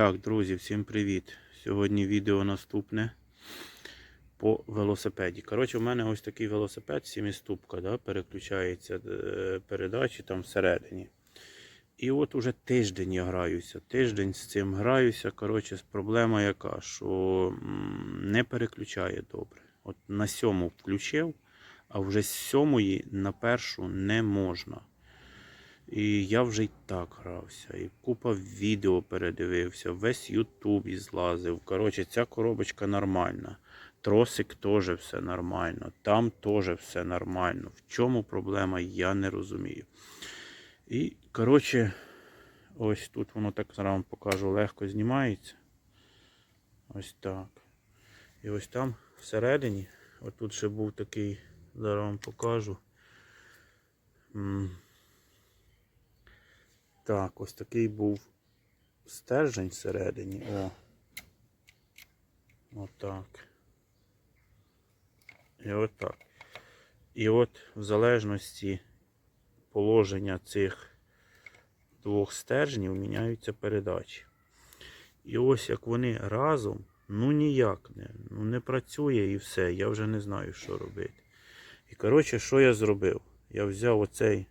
Так, друзі, всім привіт! Сьогодні відео наступне по велосипеді. Коротше, у мене ось такий велосипед, сіміступка, да, переключається е, передачі там всередині. І от уже тиждень я граюся. Тиждень з цим граюся. Коротше, проблема яка, що не переключає добре. От на сьому включив, а вже з сьомої на першу не можна. І я вже й так грався, і купа відео передивився, весь Ютуб злазив. Коротше, ця коробочка нормальна. Тросик теж все нормально. Там теж все нормально. В чому проблема, я не розумію. І, коротше, ось тут воно так зараз покажу, легко знімається. Ось так. І ось там всередині, отут ще був такий, зараз вам покажу. Так, ось такий був стержень всередині. О. Отак. І отак. І от в залежності положення цих двох стержнів міняються передачі. І ось як вони разом, ну ніяк не, ну не працює і все. Я вже не знаю, що робити. І коротше, що я зробив? Я взяв оцей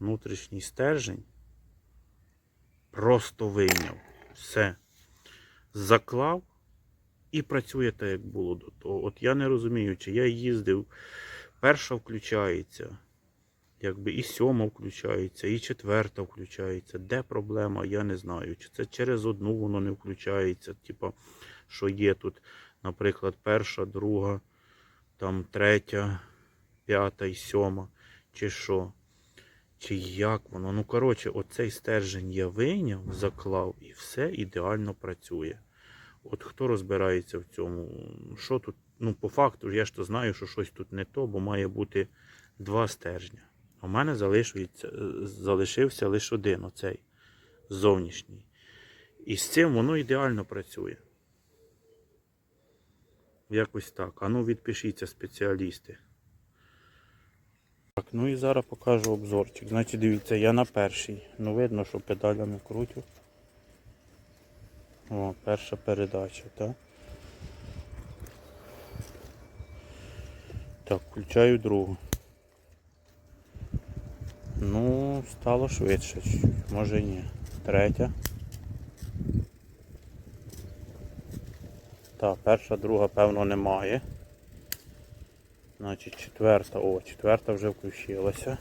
внутрішній стержень просто вийняв. Все. Заклав і працює так, як було до того. От я не розумію, чи я їздив, перша включається, якби і сьома включається, і четверта включається. Де проблема, я не знаю. Чи це через одну воно не включається. Типа, що є тут, наприклад, перша, друга, там третя, п'ята і сьома, чи що. Чи як воно? Ну, коротше, оцей стержень я вийняв, заклав і все ідеально працює. От хто розбирається в цьому? Що тут? Ну, по факту, я ж то знаю, що щось тут не то, бо має бути два стержня. В мене е, залишився лише один, оцей зовнішній. І з цим воно ідеально працює. Якось так. А ну відпишіться, спеціалісти. Ну і зараз покажу обзорчик. Значить, дивіться, я на першій. Ну видно, що педалями крутю. О, перша передача, так? Так, включаю другу. Ну, стало швидше чуть-чуть, може ні. Третя. Так, перша, друга, певно, немає. Значить, четверта, о, четверта вже включилася.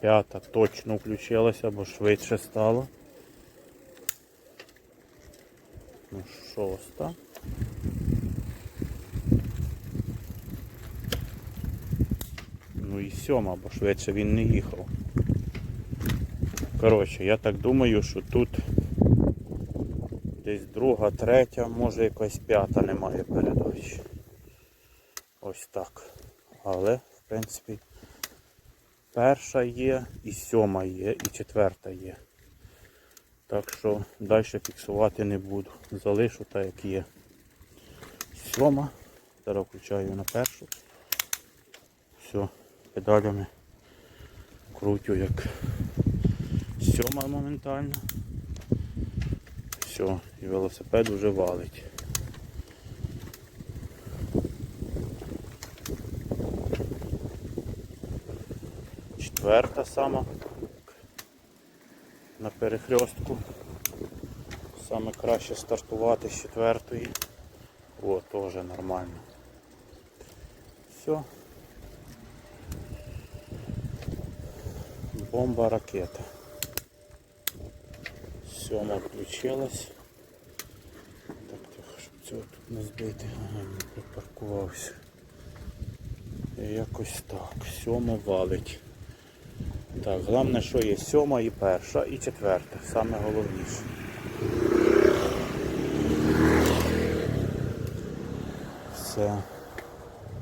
П'ята точно включилася, бо швидше стало. Ну, шоста. Ну і сьома, бо швидше він не їхав. Коротше, я так думаю, що тут десь друга, третя, може якась п'ята немає передач. Ось так. Але, в принципі, перша є, і сьома є, і четверта є. Так що далі фіксувати не буду. Залишу так, як є. Сьома. Зараз включаю на першу. Все, педалями крутю як сьома моментально. Все, і велосипед вже валить. Четверта сама на перехрестку. Саме краще стартувати з четвертої. О, теж нормально. Все. Бомба ракета. Сьома включилась. Цього тут не збити. Ага, не припаркувався. Якось так. Сьома валить. Так, головне, що є сьома і перша, і четверта. Саме головніше. Все.